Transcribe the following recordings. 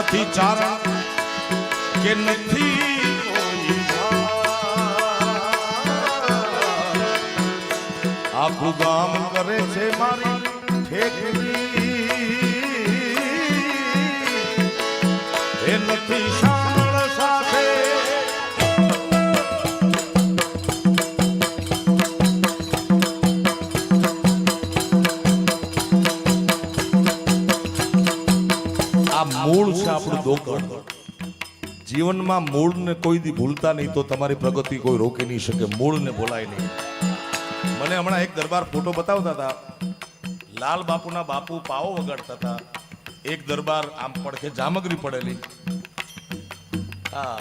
નથી ચારણ કે નથી. આખું ગામ કરે છે મારી ઠેકડી દોકડ જીવનમાં મૂળને કોઈ દી ભૂલતા નહીં તો તમારી પ્રગતિ કોઈ રોકી નહીં શકે. મૂળને ભૂલાય નહીં. મને હમણાં એક દરબાર ફોટો બતાવતા હતા. લાલ બાપુના બાપુ પાવો વગાડતા હતા. એક દરબાર આમ પડખે જામગરી પડેલી. હા?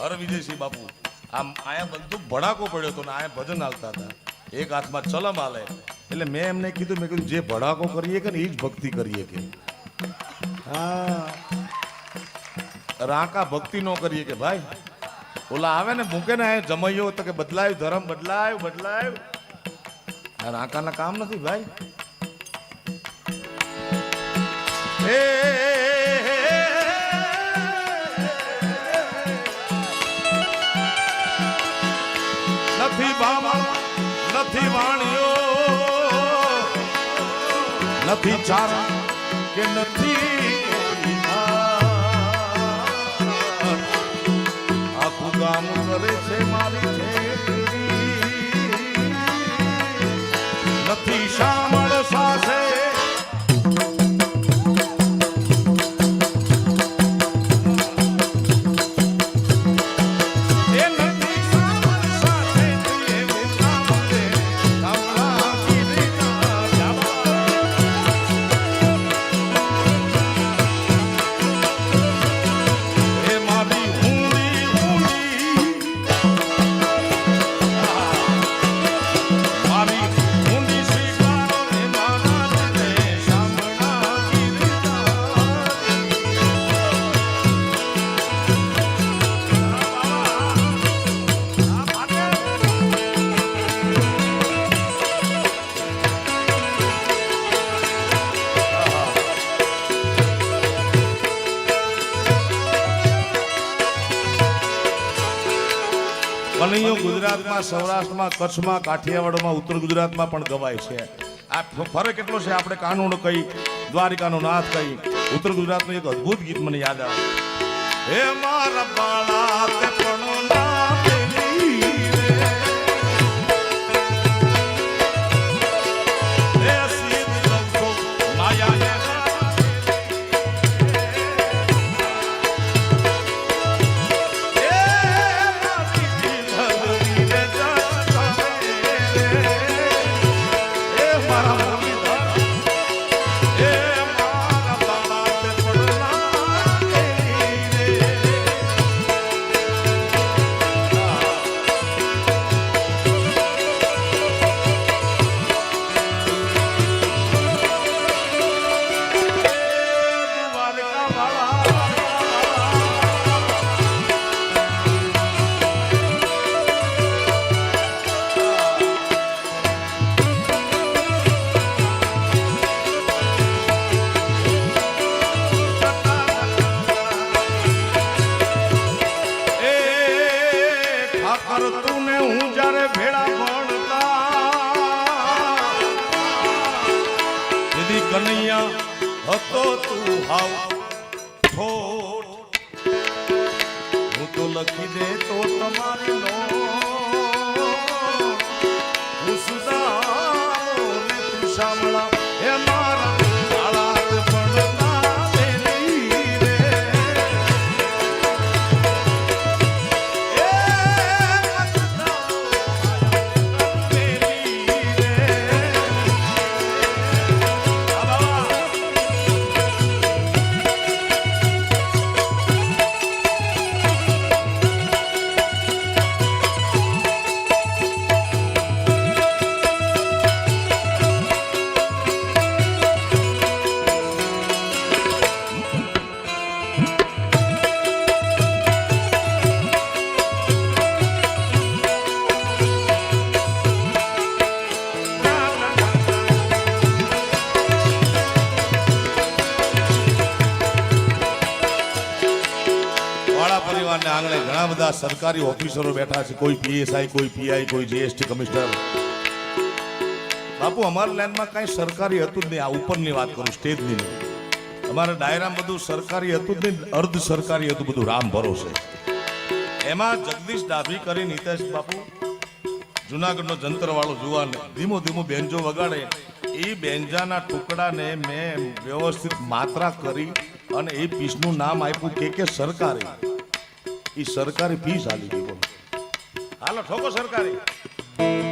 હર વિજયસિંહ બાપુ. આમ આયા બંદૂક ભડાકો પડ્યો હતો ને આયા ભજન હાલતા હતા. એક હાથમાં ચલમ હાલે એટલે મેં એમને કીધું મેં કીધું જે ભડાકો કરીએ કે ને એ જ ભક્તિ કરીએ કે હા રાકા ભક્તિ નો કરીએ કે ભાઈ ઓલા આવે ને મૂકે ને જમૈયો તો કે બદલાયું ધર્મ બદલાયું બદલાયું આ રાકાના કામ નથી ભાઈ એ નથી બામણ નથી વાણીઓ નથી ચારા કે નથી. આખું ગામ કરે છે મારી છે નથી શામળ સાથે કનૈયો ગુજરાતમાં, સૌરાષ્ટ્રમાં, કચ્છમાં, કાઠિયાવાડમાં, ઉત્તર ગુજરાતમાં પણ ગવાય છે. આ ફરક કેટલો છે, આપણે કાનૂન કહી, દ્વારિકાનો નાથ કહી, ઉત્તર ગુજરાતનું એક અદ્ભુત ગીત મને યાદ આવે. હે મારા બાળા ઠાકર તું ને હું જ્યારે ભેળા ભણતા દીદી કનૈયા હતો તું હાવ હું તો લખી દે તો તમારી નો બધા સરકારી ઓફિસરો બેઠા છે. કોઈ પીએસઆઈ, કોઈ પીઆઈ, કોઈ જીએસટી કમિશનર. બાપુ, અમારા લેન્ડમાં કાંઈ સરકારી હતું જ નહીં. આ ઉપરની વાત કરું, સ્ટેજની નહીં. અમારા ડાયરામાં બધું સરકારી હતું જ નહીં. અર્ધ સરકારી હતું, બધું રામ ભરોસે. એમાં જગદીશ ડાભી કરી, નીતેશ બાપુ, જુનાગઢનો જંતરવાળો જુવાન. ધીમો ધીમો બેન્જો વગાડે. એ બેન્જાના ટુકડાને મેં વ્યવસ્થિત માત્રા કરી અને એ પીસનું નામ આપ્યું કે કે સરકારી. એ સરકારી ફી ચાલી ગઈ બોલો. હાલો ઠોકો સરકારી.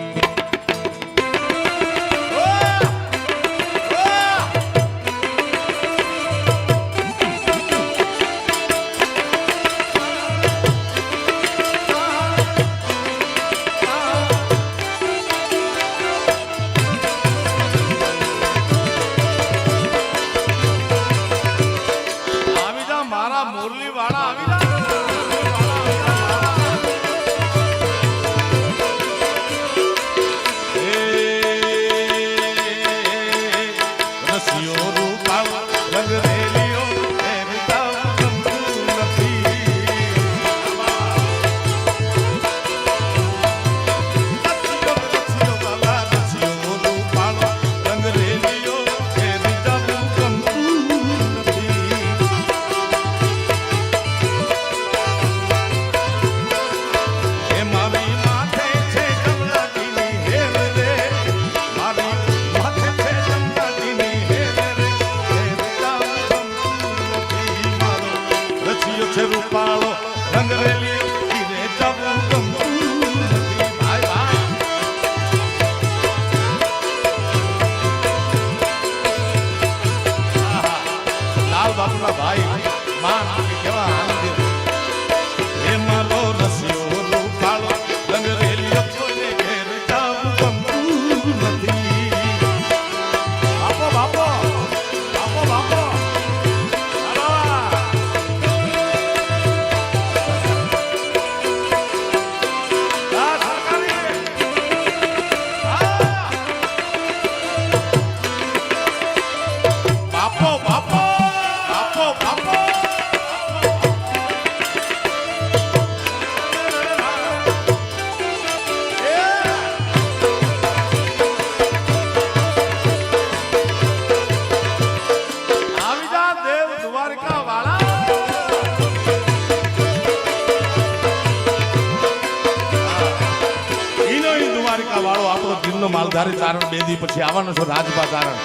દિનનો તારણ બે પછી આવવાનો છો રાજભા ચારણ.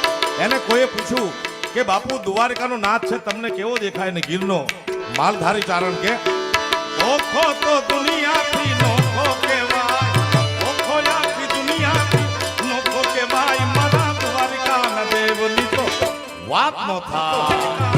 એને કોઈએ પૂછ્યું કે બાપુ, દ્વારકાનો નાથ છે, તમને કેવો દેખાય? ને ગીરનો માલધારી તારણ કે, ઓખો તો દુનિયાથી નોખો કહેવાય, ઓખો આખી દુનિયાથી નોખો કહેવાય, મારા દ્વારકાના દેવની તો વાત ન થાય.